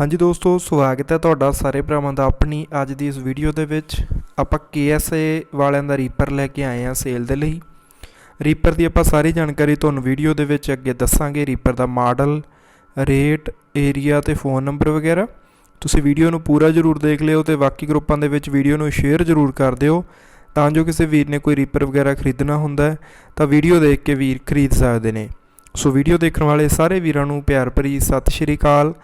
ਹਾਂਜੀ ਦੋਸਤੋ, ਸਵਾਗਤ ਹੈ ਤੁਹਾਡਾ ਸਾਰੇ ਭਰਾਵਾਂ ਦਾ ਆਪਣੀ ਅੱਜ ਦੀ ਇਸ ਵੀਡੀਓ ਦੇ ਵਿੱਚ। ਆਪਾਂ KSA ਵਾਲਿਆਂ ਦਾ ਰੀਪਰ ਲੈ ਕੇ ਆਏ ਹਾਂ ਸੇਲ ਦੇ ਲਈ। ਰੀਪਰ ਦੀ ਆਪਾਂ ਸਾਰੀ ਜਾਣਕਾਰੀ ਤੁਹਾਨੂੰ ਵੀਡੀਓ ਦੇ ਵਿੱਚ ਅੱਗੇ ਦੱਸਾਂਗੇ। ਰੀਪਰ ਦਾ ਮਾਡਲ ਰੇਟ ਏਰੀਆ ਤੇ ਫੋਨ ਨੰਬਰ ਵਗੈਰਾ। ਤੁਸੀਂ ਵੀਡੀਓ ਨੂੰ ਪੂਰਾ ਜ਼ਰੂਰ ਦੇਖ ਲਿਓ ਤੇ ਬਾਕੀ ਗਰੁੱਪਾਂ ਦੇ ਵਿੱਚ ਵੀਡੀਓ ਨੂੰ ਸ਼ੇਅਰ ਜ਼ਰੂਰ ਕਰ ਦਿਓ। ਤਾਂ ਜੋ ਕਿਸੇ ਵੀਰ ਨੇ ਕੋਈ ਰੀਪਰ ਵਗੈਰਾ ਖਰੀਦਣਾ ਹੁੰਦਾ ਤਾਂ ਵੀਡੀਓ ਦੇਖ ਕੇ ਵੀਰ ਖਰੀਦ ਸਕਦੇ ਨੇ। ਸੋ ਵੀਡੀਓ ਦੇਖਣ ਵਾਲੇ ਸਾਰੇ ਵੀਰਾਂ ਨੂੰ ਪਿਆਰ ਭਰੀ ਸਤਿ ਸ਼੍ਰੀ ਅਕਾਲ।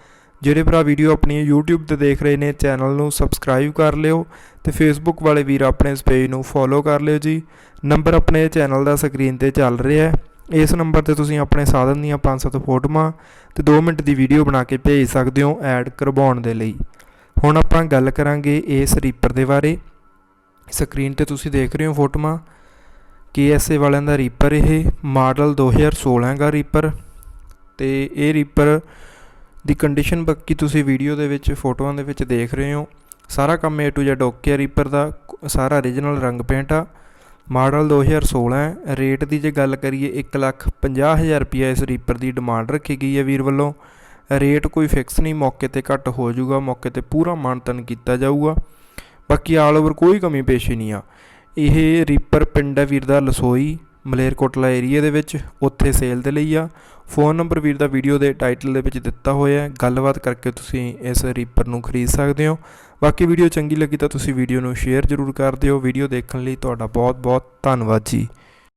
ਜਿਹੜੇ ਭਰਾ ਵੀਡੀਓ ਆਪਣੀ YouTube ਤੇ ਦੇਖ ਰਹੇ ਨੇ, ਚੈਨਲ ਨੂੰ ਸਬਸਕ੍ਰਾਈਬ ਕਰ ਲਿਓ ਤੇ Facebook ਵਾਲੇ ਵੀਰ ਆਪਣੇ ਇਸ ਪੇਜ ਨੂੰ ਫੋਲੋ ਕਰ ਲਿਓ ਜੀ। ਨੰਬਰ ਆਪਣੇ ਚੈਨਲ ਦਾ ਸਕਰੀਨ ਤੇ ਚੱਲ ਰਿਹਾ ਹੈ। ਇਸ ਨੰਬਰ ਤੇ ਤੁਸੀਂ ਆਪਣੇ ਸਾਧਨ ਦੀਆਂ 5-7 ਫੋਟੋਆਂ ਤੇ 2 ਮਿੰਟ ਦੀ ਵੀਡੀਓ ਬਣਾ ਕੇ ਭੇਜ ਸਕਦੇ ਹੋ ਐਡ ਕਰਵਾਉਣ ਦੇ ਲਈ। ਹੁਣ ਆਪਾਂ ਗੱਲ ਕਰਾਂਗੇ ਇਸ ਰੀਪਰ ਦੇ ਬਾਰੇ। ਸਕਰੀਨ ਤੇ ਤੁਸੀਂ ਦੇਖ ਰਹੇ ਹੋ ਫੋਟੋਆਂ। KSA ਵਾਲਿਆਂ ਦਾ ਰੀਪਰ ਇਹ, ਮਾਡਲ 2016 ਦਾ ਰੀਪਰ ਤੇ ਇਹ ਰੀਪਰ ਦੀ ਕੰਡੀਸ਼ਨ ਬਾਕੀ ਤੁਸੀਂ ਵੀਡੀਓ ਦੇ ਵਿੱਚ ਫੋਟੋਆਂ ਦੇ ਵਿੱਚ ਦੇਖ ਰਹੇ ਹੋ। ਸਾਰਾ ਕੰਮ A to Z ਓਕੇ ਆ ਰੀਪਰ ਦਾ ਸਾਰਾ origignal ਰੰਗ ਪੇਂਟ ਆ। ਮਾਡਲ 2016 ਹੈ। ਰੇਟ ਦੀ ਜੇ ਗੱਲ ਕਰੀਏ 150000 ਰੁਪਏ ਇਸ ਰੀਪਰ ਦੀ ਡਿਮਾਂਡ ਰੱਖੀ ਗਈ ਹੈ ਵੀਰ ਵੱਲੋਂ। ਰੇਟ ਕੋਈ ਫਿਕਸ ਨਹੀਂ, ਮੌਕੇ ਤੇ ਘੱਟ ਹੋ ਜਾਊਗਾ, ਮੌਕੇ ਤੇ ਪੂਰਾ ਮਾਨਤਨ ਕੀਤਾ ਜਾਊਗਾ। ਬਾਕੀ ਆਲ ਓਵਰ ਕੋਈ ਕਮੀ ਪੇਸ਼ੀ ਨਹੀਂ ਆ। ਇਹ ਰੀਪਰ ਪਿੰਡ ਹੈ ਵੀਰ ਦਾ, ਲਸੋਈ। ਮਲੇਰਕੋਟਲਾ ਏਰੀਆ ਦੇ ਵਿੱਚ ਉੱਥੇ ਸੇਲ ਦੇ ਲਈ ਆ। ਫੋਨ ਨੰਬਰ ਵੀਰ ਦਾ ਵੀਡੀਓ ਦੇ ਟਾਈਟਲ ਦੇ ਵਿੱਚ ਦਿੱਤਾ ਹੋਇਆ ਹੈ। ਗੱਲਬਾਤ ਕਰਕੇ ਤੁਸੀਂ ਇਸ ਰੀਪਰ ਨੂੰ ਖਰੀਦ ਸਕਦੇ ਹੋ। ਬਾਕੀ ਵੀਡੀਓ ਚੰਗੀ ਲੱਗੀ ਤਾਂ ਤੁਸੀਂ ਵੀਡੀਓ ਨੂੰ ਸ਼ੇਅਰ ਜ਼ਰੂਰ ਕਰ ਦਿਓ। ਵੀਡੀਓ ਦੇਖਣ ਲਈ ਤੁਹਾਡਾ ਬਹੁਤ ਬਹੁਤ ਧੰਨਵਾਦ ਜੀ।